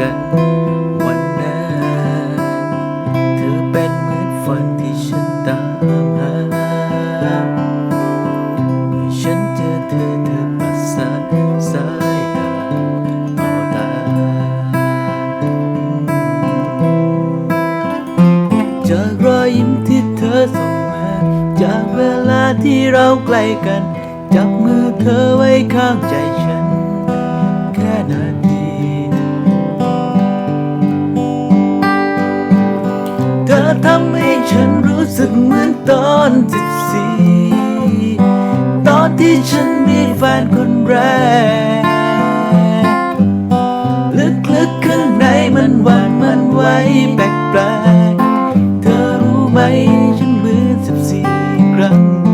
กันวันนั้น เธอเป็นเหมือนฝันที่ฉันตามหา เมื่อฉันเจอเธอเธอประสานสายตาเอาตา จากรอยยิ้มที่เธอส่งมา จากเวลาที่เราใกล้กัน จับมือเธอไว้ข้างใจ สึกเหมือนตอนสิบสี่ตอนที่ฉันมีแฟนคนแรก ลึกๆข้างในมันหวันมันไวแปลกๆเธอรู้ไหมฉันเหมือนสิบสี่ครั้ง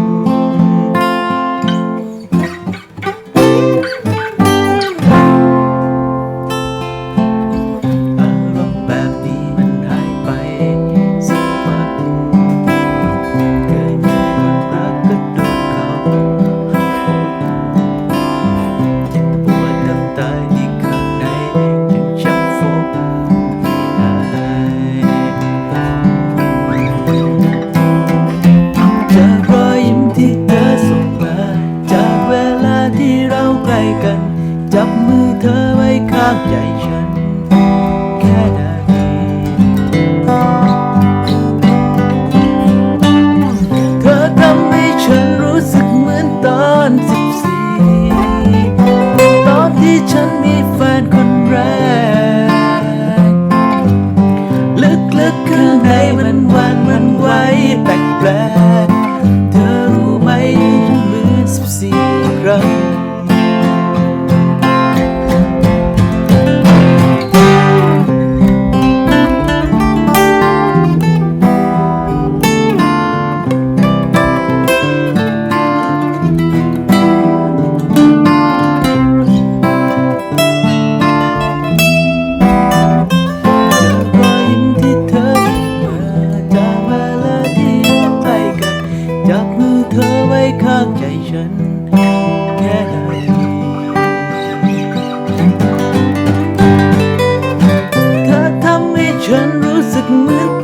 จับมือเธอไว้ข้างใจฉัน แค่ไหนเธอทำให้ฉันรู้สึกเหมือนตอนสิบสี่ตอนที่ฉันมีแฟนคนแรก ลึกๆข้างในมันวานมันไวแปลกๆเธอรู้ไหมเหมือนสิบสี่ครั้ง เธอทำให้ฉันรู้สึกเหมือน